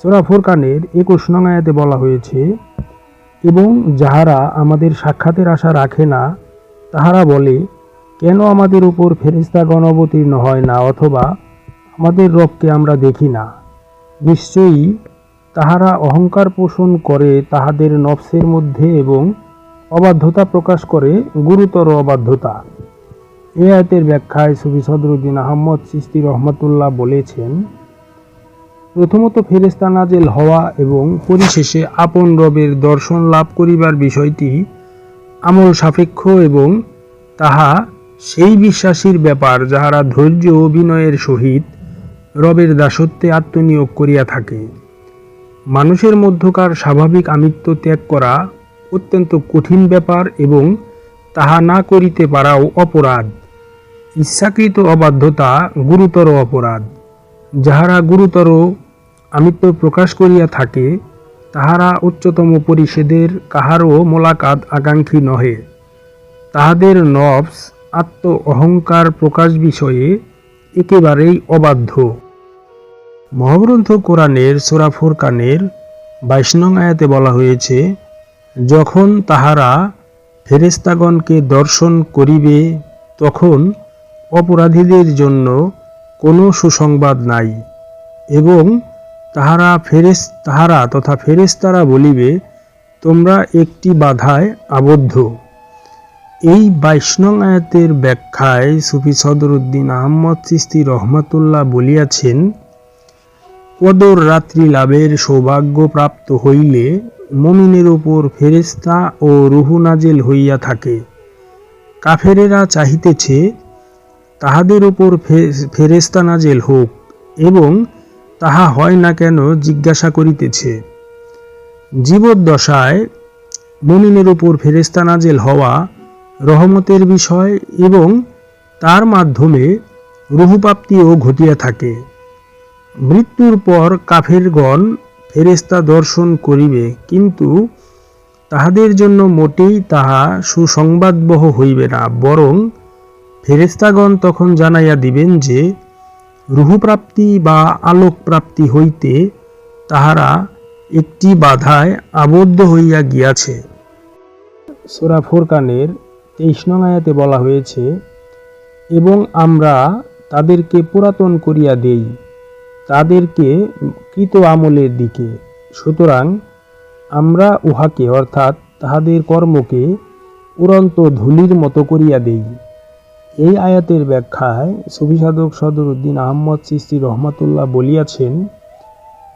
সোরা ফুরকানের একুশ নং আয়াতে বলা হয়েছে, এবং যাহারা আমাদের সাক্ষাতের আশা রাখে না, তাহারা বলে, কেন আমাদের উপর ফেরিস্তাগণ অবতীর্ণ হয় না অথবা আমাদের রবকে আমরা দেখি না? নিশ্চয়ই তাহারা অহংকার পোষণ করে তাহাদের নফসের মধ্যে এবং অবাধ্যতা প্রকাশ করে গুরুতর অবাধ্যতা। এ আয়তের ব্যাখ্যায় সুফি সদরুদ্দিন আহমদ সিস্তি রহমতুল্লাহ বলেছেন প্রথমত ফেরেস্তা নাজেল হওয়া এবং পরিশেষে আপন রবের দর্শন লাভ করিবার বিষয়টি আমল সাপেক্ষ এবং তাহা সেই বিশ্বাসীর ব্যাপার যাহারা ধৈর্য অভিনয়ের সহিত রবের দাসত্বে আত্মনিয়োগ করিয়া থাকে। মানুষের মধ্যকার স্বাভাবিক আমিত্ব ত্যাগ করা অত্যন্ত কঠিন ব্যাপার এবং তাহা না করিতে পারাও অপরাধ। ইচ্ছাকৃত অবাধ্যতা গুরুতর অপরাধ, যাহারা গুরুতর আমিত্ব প্রকাশ করিয়া থাকে, তাহারা উচ্চতম পরিষদের কাহারও মোলাকাত আকাঙ্ক্ষী নহে। তাহাদের নফস, আত্ম অহংকার প্রকাশ বিষয়ে একেবারেই অবাধ্য। মহাগ্রন্থ কোরআনের সোরা ফুরকানের বাইশ আয়াতে বলা হয়েছে, যখন তাহারা ফেরেস্তাগণকে দর্শন করিবে, তখন অপরাধীদের জন্য কোনো সুসংবাদ নাই এবং তাহারা ফেরেস তাহারা তথা ফেরেস্তারা বলিবে, তোমরা একটি বাধায় আবদ্ধ। এই নং আয়াতের ব্যাখ্যায় সুফি সদরুদ্দিন আহম্মদ সিস্তি রহমতুল্লাহ বলিয়াছেন কদর রাত্রি লাভের সৌভাগ্য প্রাপ্ত হইলে মমিনের উপর ফেরেস্তা ও রুহু নাজেল হইয়া থাকে। কাফেরেরা চাহিতেছে, তাহাদের উপর ফে- ফেরেস্তা নাজেল হোক এবং তাহা হয় না কেন জিজ্ঞাসা করিতেছে। জীবদ্দশায় মমিনের উপর ফেরেস্তা নাজেল হওয়া রহমতের বিষয় এবং তার মাধ্যমে রুহুপ্রাপ্তিও ঘটিয়া থাকে। মৃত্যুর পর কাফেরগণ ফেরেস্তা দর্শন করিবে, কিন্তু তাহাদের জন্য মোটেই তাহা সুসংবাদবহ হইবে না, বরং ফেরেস্তাগণ তখন জানাইয়া দিবেন যে রুহুপ্রাপ্তি বা আলোক প্রাপ্তি হইতে তাহারা একটি বাধায় আবদ্ধ হইয়া গিয়াছে। সোরা ফোরকানের তেইশ নং আয়াতে বলা হয়েছে, এবং আমরা তাদেরকে পুরাতন করিয়া দেই, তাদেরকে কৃত আমলের দিকে। সুতরাং আমরা উহাকে অর্থাৎ তাহাদের কর্মকে উড়ন্ত ধুলির মতো করিয়া দেই। এই আয়াতের ব্যাখ্যায় সুবিসাধক সদরুদ্দিন আহমদ চিস্তি রহমাতুল্লাহ বলিয়াছেন,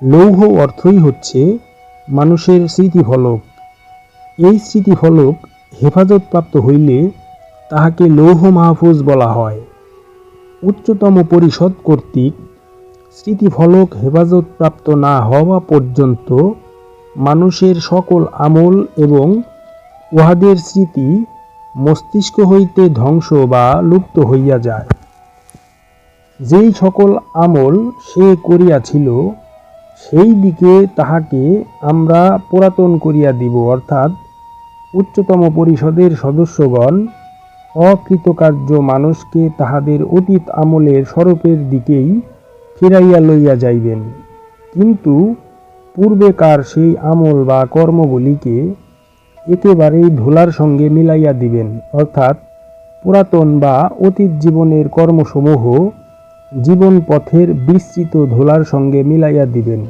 লৌহ অর্থই হচ্ছে মানুষের স্মৃতিফলক। এই স্মৃতিফলক হেফাজতপ্রাপ্ত হইলে তাহাকে লৌহ মাহফুজ বলা হয়। উচ্চতম পরিষদ কর্তৃক স্মৃতিফলক হেফাজতপ্রাপ্ত না হওয়া পর্যন্ত মানুষের সকল আমল এবং উহাদের স্মৃতি মস্তিষ্ক হইতে ধ্বংস বা লুপ্ত হইয়া যায়। যেই সকল আমল সে করিয়াছিল, সেই দিকে তাহাকে আমরা পুরাতন করিয়া দিব, অর্থাৎ উচ্চতম পরিষদের সদস্যগণ অকৃতকার্য মানুষকে তাহাদের অতীত আমলের স্বরূপের দিকেই ফিরাইয়া লইয়া যাইবেন। কিন্তু পূর্বেকার সেই আমল বা কর্মগুলিকে একেবারেই ধুলার সঙ্গে মিলাইয়া দিবেন, অর্থাৎ পুরাতন বা অতীত জীবনের কর্মসমূহ জীবন পথের বিস্তৃত ধুলার সঙ্গে মিলাইয়া দিবেন।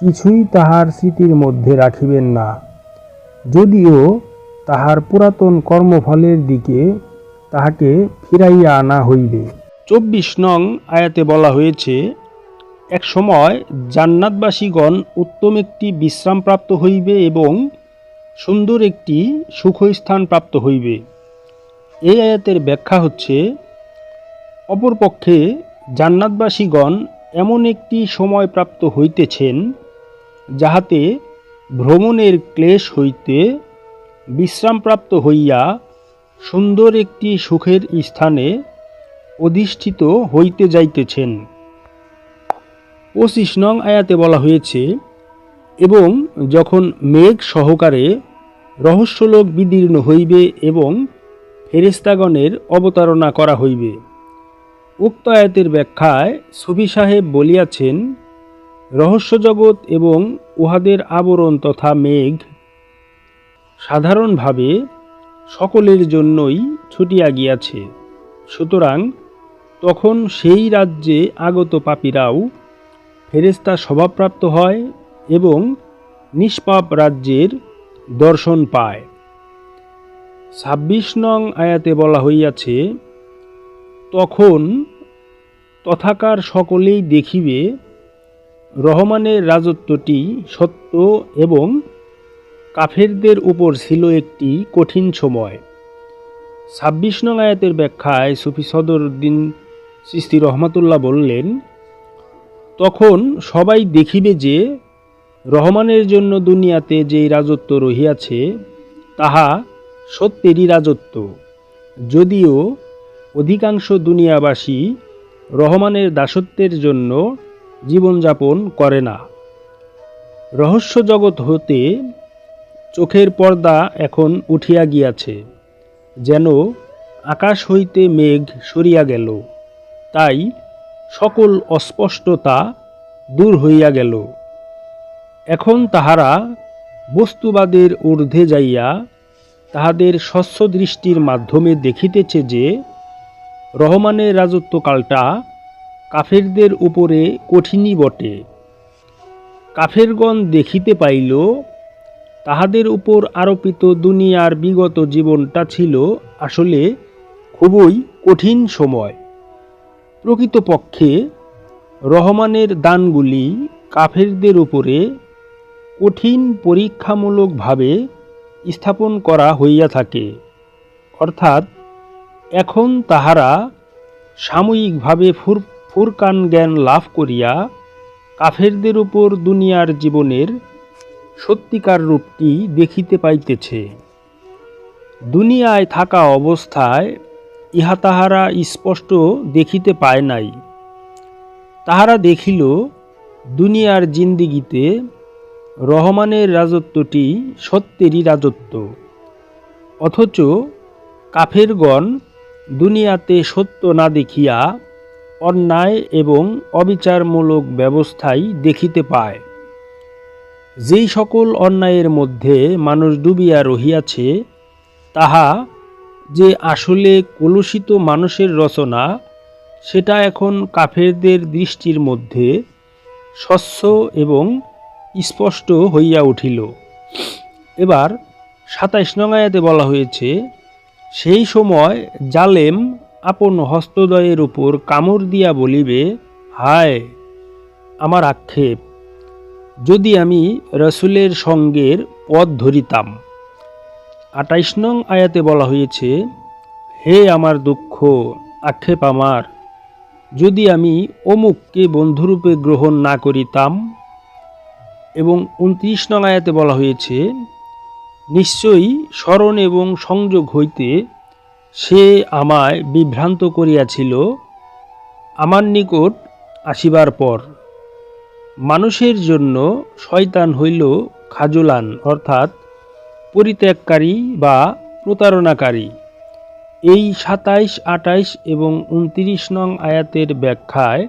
কিছুই তাহার স্মৃতির মধ্যে রাখিবেন না। যদিও তাহার পুরাতন কর্মফলের দিকে তাহাকে ফিরাইয়া আনা হইবে। চব্বিশ নং আয়াতে বলা হয়েছে এক সময় জান্নাতবাসীগণ উত্তম একটি বিশ্রামপ্রাপ্ত হইবে এবং সুন্দর একটি সুখস্থান প্রাপ্ত হইবে। এই আয়াতের ব্যাখ্যা হচ্ছে, অপরপক্ষে জান্নাতবাসীগণ এমন একটি সময় প্রাপ্ত হইতেছেন যাহাতে ভ্রমণের ক্লেশ হইতে বিশ্রামপ্রাপ্ত হইয়া সুন্দর একটি সুখের স্থানে অধিষ্ঠিত হইতে যাইতেছেন। পঁচিশ নং আয়াতে বলা হয়েছে এবং যখন মেঘ সহকারে রহস্যলোক বিদীর্ণ হইবে এবং ফেরেস্তাগণের অবতারণা করা হইবে, উক্ত আয়াতের ব্যাখ্যায় সুবি সাহেব বলিয়াছেন রহস্য জগৎ এবং উহাদের আবরণ তথা মেঘ সাধারণভাবে সকলের জন্যই ছুটিয়া গিয়াছে। সুতরাং তখন সেই রাজ্যে আগত পাপীরাও ফেরেস্তা স্বভাবপ্রাপ্ত হয় এবং নিষ্পাপ রাজ্যের দর্শন পায়। ছাব্বিশ নং আয়াতে বলা হইয়াছে, তখন তথাকার সকলেই দেখিবে, রহমানের রাজত্বটি সত্য এবং কাফেরদের উপর ছিল একটি কঠিন সময়। ছাব্বিশ নং আয়াতের ব্যাখ্যায় সুফি সদরুদ্দিন সৃষ্টি রহমাতুল্লাহ বললেন, তখন সবাই দেখিবে যে রহমানের জন্য দুনিয়াতে যেই রাজত্ব রহিয়াছে, তাহা সত্যেরই রাজত্ব। যদিও অধিকাংশ দুনিয়াবাসী রহমানের দাসত্বের জন্য জীবনযাপন করে না। রহস্য জগৎ হতে চোখের পর্দা এখন উঠিয়া গিয়াছে, যেন আকাশ হইতে মেঘ সরিয়া গেল। তাই সকল অস্পষ্টতা দূর হইয়া গেল। এখন তাহারা বস্তুবাদের ঊর্ধ্বে যাইয়া তাহাদের স্বচ্ছ দৃষ্টির মাধ্যমে দেখিতেছে যে রহমানের রাজত্বকালটা কাফেরদের উপরে কঠিনই বটে। কাফেরগণ দেখিতে পাইল, তাহাদের উপর আরোপিত দুনিয়ার বিগত জীবনটা ছিল আসলে খুবই কঠিন সময়। প্রকৃতপক্ষে রহমানের দানগুলি কাফেরদের উপরে কঠিন পরীক্ষামূলকভাবে স্থাপন করা হইয়া থাকে। অর্থাৎ এখন তাহারা সাময়িকভাবে ফুর, ফুরকান জ্ঞান লাভ করিয়া কাফেরদের উপর দুনিয়ার জীবনের সত্যিকার রূপটি দেখিতে পাইতেছে। দুনিয়ায় থাকা অবস্থায় ইহা তাহারা স্পষ্ট দেখিতে পায় নাই। তাহারা দেখিল, দুনিয়ার জিন্দিগিতে রহমানের রাজত্বটি সত্যেরই রাজত্ব। অথচ কাফেরগণ দুনিয়াতে সত্য না দেখিয়া অন্যায় এবং অবিচারমূলক ব্যবস্থাই দেখিতে পায়। যেই সকল অন্যায়ের মধ্যে মানুষ ডুবিয়া রহিয়াছে, তাহা যে আসলে কলুষিত মানুষের রচনা, সেটা এখন কাফেরদের দৃষ্টির মধ্যে স্বচ্ছ এবং স্পষ্ট হইয়া উঠিল। এবার সাতাইশ নঙ্গায়াতে বলা হয়েছে, সেই সময় জালেম আপন হস্তদয়ের উপর কামড় দিয়া বলিবে, হায়, আমার আক্ষেপ, যদি আমি রসুলের সঙ্গের পথ ধরিতাম। আটাইশ নং আয়াতে বলা হয়েছে, হে আমার দুঃখ, আক্ষেপ আমার, যদি আমি অমুককে বন্ধুরূপে গ্রহণ না করিতাম এবং উনত্রিশ নং আয়াতে বলা হয়েছে, নিশ্চয়ই স্মরণ এবং সংযোগ হইতে সে আমায় বিভ্রান্ত করিয়াছিল, আমার নিকট আসিবার পর। মানুষের জন্য শয়তান হইল খাজুলান, অর্থাৎ পরিত্যাগকারী বা প্রতারণাকারী। এই সাতাইশ, আটাইশ এবং উনত্রিশ নং আয়াতের ব্যাখ্যায়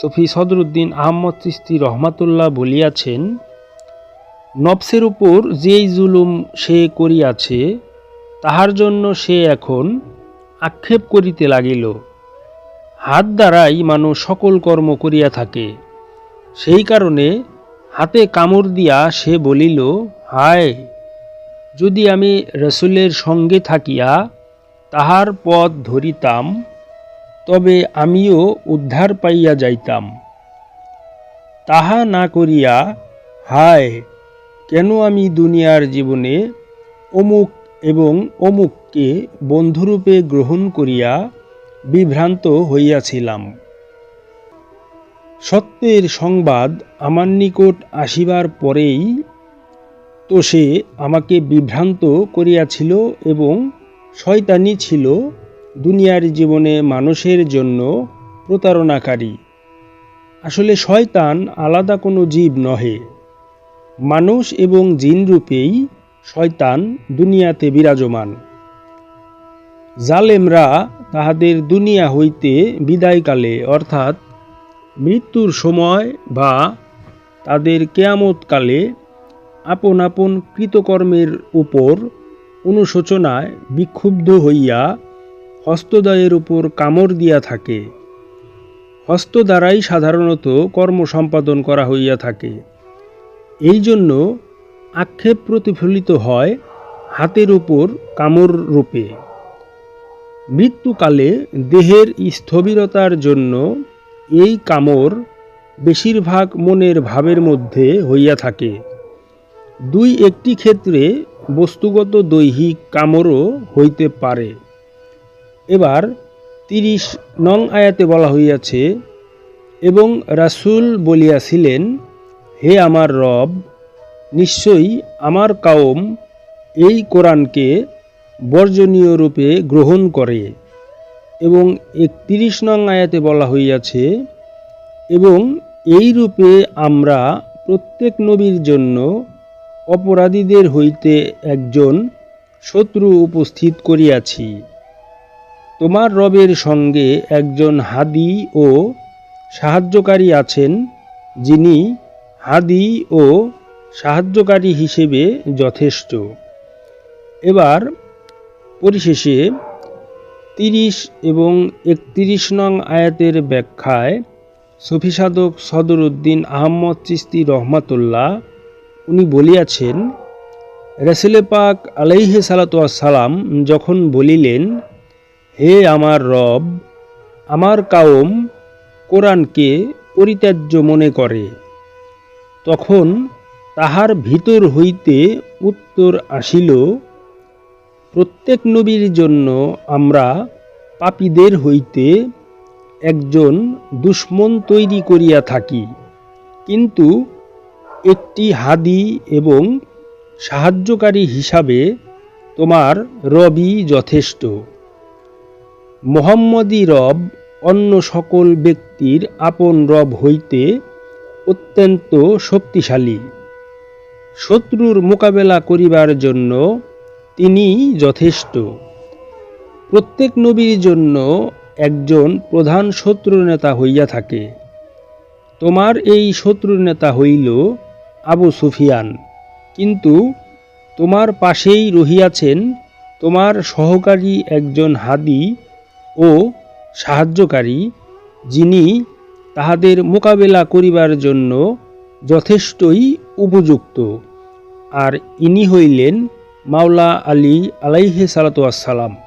সফি সদরুদ্দিন আহমদ চিস্তি রহমাতুল্লাহ বলিয়াছেন নফসের উপর যেই জুলুম সে করিয়াছে, তাহার জন্য সে এখন আক্ষেপ করিতে লাগিল। হাত দ্বারাই মানুষ সকল কর্ম করিয়া থাকে। সেই কারণে হাতে কামড় দিয়া সে বলিল, হায়, যদি আমি রসুলের সঙ্গে থাকিয়া তাহার পথ ধরিতাম তবে আমিও উদ্ধার পাইয়া যাইতাম। তাহা না করিয়া, হায়, কেন আমি দুনিয়ার জীবনে অমুক এবং অমুককে বন্ধুরূপে গ্রহণ করিয়া বিভ্রান্ত হইয়াছিলাম। সত্যের সংবাদ আমার নিকট আসিবার পরেই তো সে আমাকে বিভ্রান্ত করিয়াছিল এবং শয়তানি ছিল দুনিয়ার জীবনে মানুষের জন্য প্রতারণাকারী। আসলে শয়তান আলাদা কোনো জীব নহে। মানুষ এবং জিনরূপেই শয়তান দুনিয়াতে বিরাজমান। জালেমরা তাহাদের দুনিয়া হইতে বিদায়কালে, অর্থাৎ মৃত্যুর সময় বা তাদের কেয়ামতকালে আপন আপন কৃতকর্মের উপর অনুশোচনায় বিক্ষুব্ধ হইয়া হস্তদয়ের উপর কামড় দিয়া থাকে। হস্ত দ্বারাই সাধারণত কর্ম সম্পাদন করা হইয়া থাকে। এই জন্য আক্ষেপ প্রতিফলিত হয় হাতের উপর কামড় রূপে। মৃত্যুকালে দেহের স্থবিরতার জন্য এই কামড় বেশিরভাগ মনের ভাবের মধ্যে হইয়া থাকে। দুই একটি ক্ষেত্রে বস্তুগত দৈহিক কামড়ও হইতে পারে। এবার তিরিশ নং আয়াতে বলা হইয়াছে, এবং রাসূল বলিয়াছিলেন, হে আমার রব, নিশ্চয়ই আমার কাওম এই কোরআনকে বর্জনীয় রূপে গ্রহণ করে। এবং একত্রিশ নং আয়াতে বলা হইয়াছে, এবং এই রূপে আমরা প্রত্যেক নবীর জন্য অপরাধীদের হইতে একজন শত্রু উপস্থিত করিয়াছি। তোমার রবের সঙ্গে একজন হাদি ও সাহায্যকারী আছেন, যিনি হাদি ও সাহায্যকারী হিসেবে যথেষ্ট। এবার পরিশেষে তিরিশ এবং একত্রিশ নং আয়াতের ব্যাখ্যায় সুফি সাধক সদরুদ্দিন আহম্মদ চিস্তি রহমাতুল্লাহ, উনি বলিয়াছেন রেসেলে পাক আলাইহে সালাম যখন বলিলেন হে আমার রব, আমার কাওম কোরআনকে পরিত্যাজ্য মনে করে। তখন তাহার ভিতর হইতে উত্তর আসিল, প্রত্যেক নবীর জন্য আমরা পাপীদের হইতে একজন দুশ্মন তৈরি করিয়া থাকি। কিন্তু একটি হাদি এবং সাহায্যকারী হিসাবে তোমার রবি যথেষ্ট। মোহাম্মদী রব অন্য সকল ব্যক্তির আপন রব হইতে অত্যন্ত শক্তিশালী। শত্রুর মোকাবেলা করিবার জন্য তিনি যথেষ্ট। প্রত্যেক নবীর জন্য একজন প্রধান শত্রু নেতা হইয়া থাকে। তোমার এই শত্রু নেতা হইল আবু সুফিয়ান। কিন্তু তোমার পাশেই রহিয়াছেন তোমার সহকারী একজন হাদি ও সাহায্যকারী, যিনি তাহাদের মোকাবেলা করিবার জন্য যথেষ্টই উপযুক্ত। আর ইনি হইলেন মাওলা আলী আলাইহে সালাতু আসসালাম